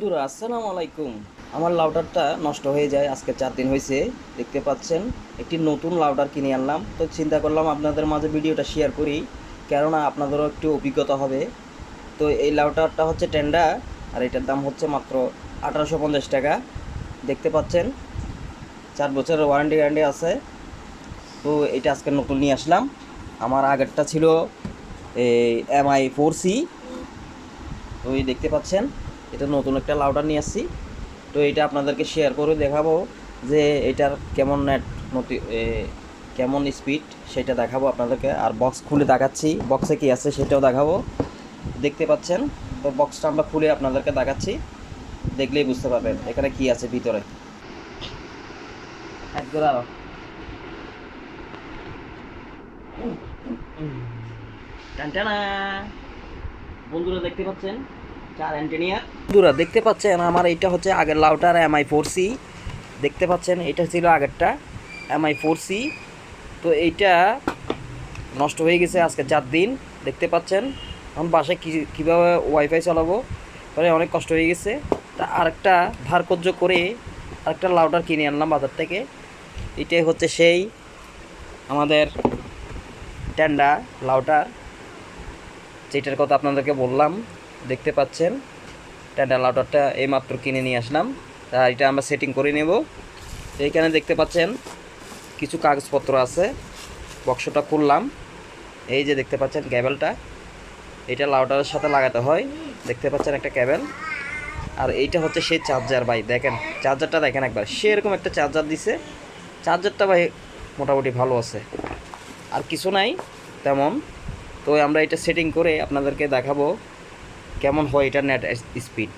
বন্ধুরা, আসসালামু আলাইকুম। আমার লাউডারটা নষ্ট হয়ে যায়, আজকে চার দিন হয়েছে। দেখতে পাচ্ছেন, একটি নতুন লাউডার কিনে আনলাম। তো চিন্তা করলাম আপনাদের মাঝে ভিডিওটা শেয়ার করি, কেননা আপনাদেরও একটু অভিজ্ঞতা হবে। তো এই লাউডারটা হচ্ছে টেন্ডা আর এটার দাম হচ্ছে মাত্র আঠারোশো পঞ্চাশ টাকা। দেখতে পাচ্ছেন, চার বছরের ওয়ারেন্টি গ্যারান্টি আছে। তো এটা আজকে নতুন নিয়ে আসলাম। আমার আগেরটা ছিল এই এমআই ফোর সি তো দেখতে পাচ্ছেন এটা নতুন একটা লাউডার নিয়ে আসছি। তো এটা আপনাদেরকে শেয়ার করে দেখাবো যে এটার কেমন নেট নতি কেমন স্পিড সেটা দেখাবো আপনাদেরকে। আর বক্স খুলে দেখাচ্ছি বক্সে কি আছে সেটাও দেখাবো। দেখতে পাচ্ছেন? তো বক্সটা আমরা খুলে আপনাদেরকে দেখাচ্ছি। দেখলেই বুঝতে পারবেন এখানে কি আছে ভিতরে। বন্ধুরা দেখতে পাচ্ছেন? বন্ধুরা, দেখতে পাচ্ছেন আমার এইটা হচ্ছে আগের লাউটার এমআই ফোর সি দেখতে পাচ্ছেন, এটা ছিল আগেরটা এমআই ফোর সি তো এইটা নষ্ট হয়ে গেছে আজকে চার দিন। দেখতে পাচ্ছেন, এখন বাসায় কী, কীভাবে ওয়াইফাই চালাবো? তাহলে অনেক কষ্ট হয়ে গেছে। তা আরেকটা ধার কর্য করে আরেকটা লাউটার কিনে আনলাম বাজার থেকে। এটাই হচ্ছে সেই আমাদের ট্যান্ডা লাউটার। যেটার কথা আপনাদেরকে বললাম। দেখতে পাচ্ছেন। ট্যান্ডা লাউটারটা এইমাত্র কিনে নিয়ে আসলাম। তা এটা আমরা সেটিং করে নেব। এইখানে দেখতে পাচ্ছেন কিছু কাগজপত্র আছে। বক্সটা খুললাম। এই যে দেখতে পাচ্ছেন ক্যাবেলটা এটা লাউটারের সাথে লাগাতে হয়। দেখতে পাচ্ছেন একটা ক্যাবেল আর এইটা হচ্ছে সেই চার্জার ভাই, দেখেন। চার্জারটা দেখেন একবার। সেরকম একটা চার্জার দিছে। চার্জারটা ভাই মোটামুটি ভালো আছে। আর কিছু নাই তেমন। তো আমরা এটা সেটিং করে আপনাদেরকে দেখাবো। কেমন হয় এটা নেট স্পিড